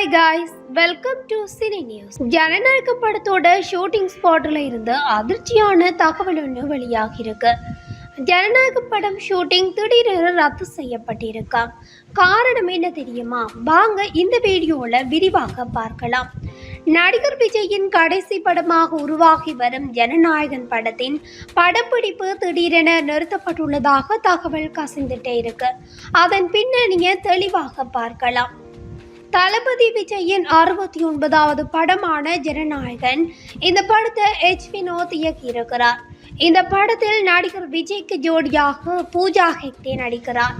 Hi guys welcome to cine news ஜனநாயக படத்தோட shooting ஸ்பாட்டில் இருந்து அதிர்ச்சியான தகவல் ஒன்று வெளியாகியிருக்கு. ஜனநாயக படம் ஷூட்டிங் திடீரென ரத்து செய்யப்பட்டிருக்கா? காரணம் என்ன தெரியுமா? வாங்க இந்த வீடியோவில் விரிவாக பார்க்கலாம். நடிகர் விஜயின் கடைசி படமாக உருவாகி வரும் ஜனநாயகன் படத்தின் படப்பிடிப்பு திடீரென நிறுத்தப்பட்டுள்ளதாக தகவல் கசிந்துட்டே இருக்கு. அதன் பின்னணியை தெளிவாக பார்க்கலாம். தளபதி விஜயின் அறுபத்தி ஒன்பதாவது படமான ஜனநாயகன். இந்த படத்தை எச் வினோத் இயக்கியிருக்கிறார். இந்த படத்தில் நடிகர் விஜய்க்கு ஜோடியாக பூஜா ஹெக்டே நடிக்கிறார்.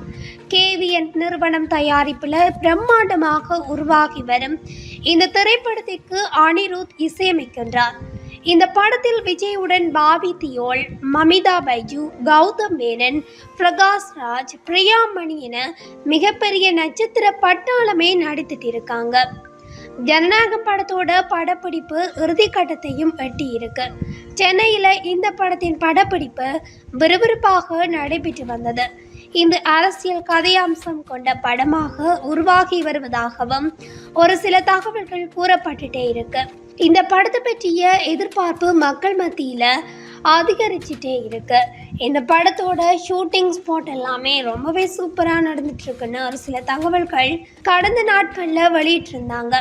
கேவிஎன் நிறுவனம் தயாரிப்பில் பிரம்மாண்டமாக உருவாகி வரும் இந்த திரைப்படத்திற்கு அனிருத் இசையமைக்கின்றார். இந்த படத்தில் விஜயுடன் பாபி தியோல் மமிதா பைஜு கௌதம் மேனன் பிரகாஷ் ராஜ் பிரியா மணி என மிகப்பெரிய நட்சத்திர பட்டாளமே நடித்துட்டு இருக்காங்க ஜனநாயக படத்தோட படப்பிடிப்பு இறுதிக்கட்டத்தையும் எட்டி இருக்கு சென்னையில் இந்த படத்தின் படப்பிடிப்பு விறுவிறுப்பாக நடைபெற்று வந்தது. இந்த அரசியல் கதையம்சம் கொண்ட படமாக உருவாகி வருவதாகவும் ஒரு சில தகவல்கள் கூறப்பட்டுட்டே இருக்கு. இந்த படத்தை பற்றிய எதிர்பார்ப்பு மக்கள் மத்தியில் அதிகரிச்சுட்டே இருக்கு. இந்த படத்தோட ஷூட்டிங் ஸ்பாட் எல்லாமே ரொம்பவே சூப்பராக நடந்துட்டுருக்குன்னு ஒரு சில தகவல்கள் கடந்த நாட்களில் வெளியிட்டிருந்தாங்க.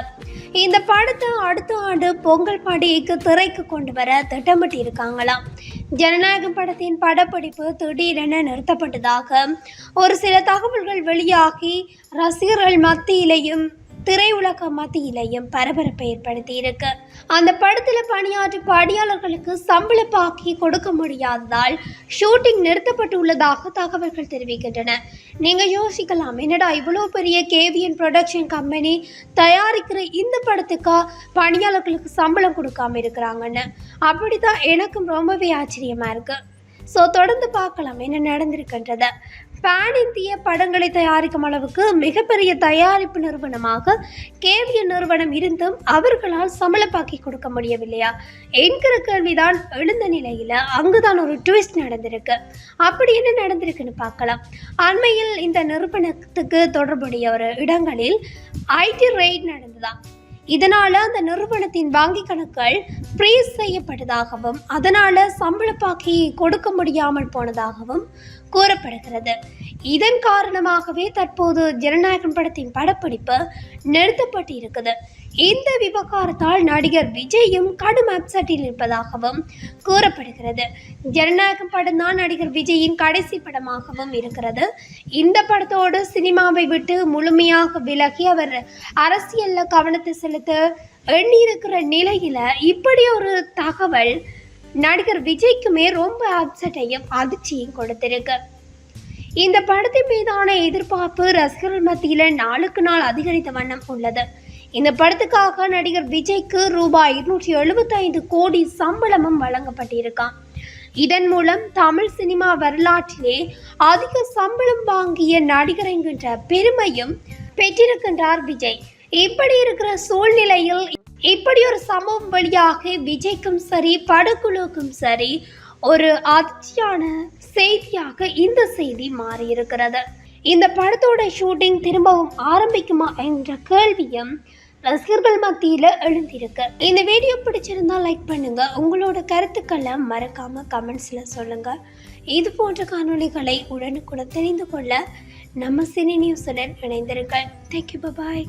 இந்த படத்தை அடுத்த ஆண்டு பொங்கல் பண்டிகைக்கு திரைக்கு கொண்டு வர திட்டமிட்டு இருக்காங்களாம் ஜனநாயகம் படத்தின் படப்பிடிப்பு திடீரென நிறுத்தப்பட்டதாக ஒரு சில தகவல்கள் வெளியாகி ரசிகர்கள் மத்தியிலையும் திரையுலக மத்தியிலையும் பரபரப்பை ஏற்படுத்தியிருக்கு. அந்த படத்தில் பணியாற்றும் பணியாளர்களுக்கு சம்பள பாக்கி கொடுக்க முடியாததால் ஷூட்டிங் நிறுத்தப்பட்டுள்ளதாக தகவல்கள் தெரிவிக்கின்றன. நீங்கள் யோசிக்கலாம் என்னடா இவ்வளோ பெரிய கேவிஎன் ப்ரொடக்ஷன் கம்பெனி தயாரிக்கிற இந்த படத்துக்கா பணியாளர்களுக்கு சம்பளம் கொடுக்காம இருக்கிறாங்கன்னு. அப்படிதான் எனக்கும் ரொம்பவே ஆச்சரியமாக இருக்குது ஸோ தொடர்ந்து பார்க்கலாம் என்ன நடந்திருக்கின்றத. பேன் இந்திய படங்களை தயாரிக்கும் அளவுக்கு மிகப்பெரிய தயாரிப்பு நிறுவனமாக கேவிய நிறுவனம் இருந்தும் அவர்களால் சமளப்பாக்கி கொடுக்க முடியவில்லையா? என்கிற கேள்விதான் எழுந்த நிலையில் அங்குதான் ஒரு ட்விஸ்ட் நடந்திருக்கு. அப்படி என்ன நடந்திருக்குன்னு பார்க்கலாம். அண்மையில் இந்த நிறுவனத்துக்கு தொடர்புடைய ஒரு இடங்களில் ஐடி ரெய்ட் நடந்துதான் இதனால அந்த நிறுவனத்தின் வங்கி கணக்குகள் ஃப்ரீஸ் செய்யப்பட்டதாகவும் அதனால சம்பள பாக்கியை கொடுக்க முடியாமல் போனதாகவும் கூறப்படுகிறது. இதன் காரணமாகவே தற்போது ஜனநாயகன் படத்தின் படப்பிடிப்பு நிறுத்தப்பட்டு இருக்குது. இந்த விவகாரத்தால் நடிகர் விஜயும் கடும் அப்செட்டில் இருப்பதாகவும் கூறப்படுகிறது. ஜனநாயகம் படம் தான் நடிகர் விஜயின் கடைசி படமாகவும் இருக்கிறது. இந்த படத்தோடு சினிமாவை விட்டு முழுமையாக விலகி அவர் அரசியல்ல கவனத்தை செலுத்த எண்ணியிருக்கிற நிலையில இப்படி ஒரு தகவல் நடிகர் விஜய்க்குமே ரொம்ப அப்செட்டையும் அதிர்ச்சியும் கொடுத்திருக்கு. இந்த படத்தின் மீதான எதிர்பார்ப்பு ரசிகர்கள் மத்தியில் நாளுக்கு நாள் அதிகரித்த வண்ணம் உள்ளது. இந்த படத்துக்காக நடிகர் விஜய்க்கு ரூபாய் இருநூற்றி எழுபத்தைந்து கோடி சம்பளமும் வழங்கப்பட்டிருக்கான் இதன் மூலம் தமிழ் சினிமா வரலாற்றிலே அதிக சம்பளம் வாங்கிய நடிகர் என்கின்ற பெருமையும் பெற்றிருக்கின்றார் விஜய். இப்படி இருக்கிற சூழ்நிலையில் இப்படி ஒரு சம்பவம் வழியாக விஜய்க்கும் சரி படக்குழுவுக்கும் சரி ஒரு அதிர்ச்சியான செய்தியாக இந்த செய்தி மாறியிருக்கிறது. இந்த படத்தோட ஷூட்டிங் திரும்பவும் ஆரம்பிக்குமா என்ற கேள்வியும் ரசிகர்கள் மத்தியில் எழுந்திருக்கு. இந்த வீடியோ பிடிச்சிருந்தா லைக் பண்ணுங்க. உங்களோட கருத்துக்களை மறக்காம கமெண்ட்ஸ்ல சொல்லுங்க. இது போன்ற காணொளிகளை உடனுக்குடன் தெரிந்து கொள்ள நம்ம சினி நியூஸுடன் இணைந்திருங்கள். Thank you bye